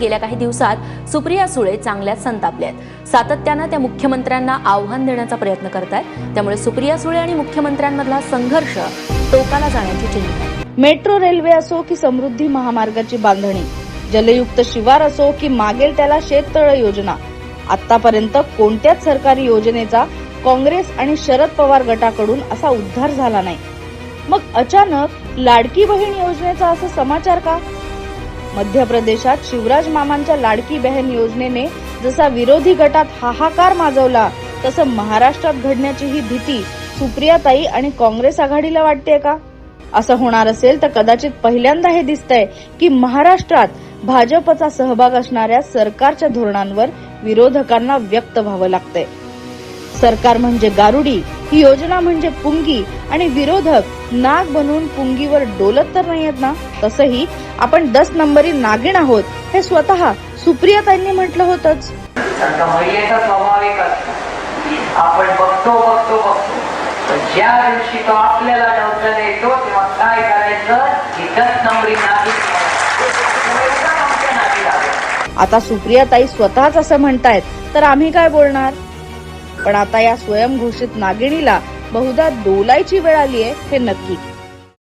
गेल्या काही दिवसात सुप्रिया सुळे चांगल्याच संतापल्यात आहेत. सातत्यानं त्या मुख्यमंत्र्यांना आव्हान देण्याचा प्रयत्न करतायत. त्यामुळे सुप्रिया सुळे आणि मुख्यमंत्र्यांमधला संघर्ष टोकाला जाण्याची चिंता मेट्रो रेल्वे असो की समृद्धी महामार्गाची बांधणी जलयुक्त शिवार असो की मागेल त्याला शेततळ योजना आतापर्यंत कोणत्याच सरकारी योजनेचा काँग्रेस आणि शरद पवार गटाकडून असा उद्धार झाला नाही. मग अचानक लाडकी बहीण योजनेचा असा समाचार का? मध्य प्रदेशात शिवराज मामांच्या लाडकी बहन योजनेने जसा विरोधी गटात हाहाकार माजवला तसं महाराष्ट्रात घडण्याची ही भीती सुप्रियाताई आणि काँग्रेस आघाडीला वाटते का? असं होणार असेल तर कदाचित पहिल्यांदा हे दिसतंय की महाराष्ट्रात भाजपचा सहभाग असणाऱ्या सरकारच्या धोरणांवर विरोधकांना व्यक्त व्हावं लागतंय. सरकार म्हणजे गारुडी ही योजना म्हणजे पुंगी आणि विरोधक नाग बनवून पुंगीवर डोलत तर नाहीयेत ना? तसंही आपण दस नंबरी नागिण आहोत हे स्वतः सुप्रियाताईंनी म्हटलं होतंच. आपण बघतो बघतो बघतो. ज्या दिवशी तो आपल्याला येतो तेव्हा काय करायचं? की दस नंबरी आता सुप्रियाताई स्वतःच असं म्हणतायत तर आम्ही काय बोलणार? पण आता या स्वयंघोषित नागिणीला बहुधा डोलायची वेळ आली आहे हे नक्की.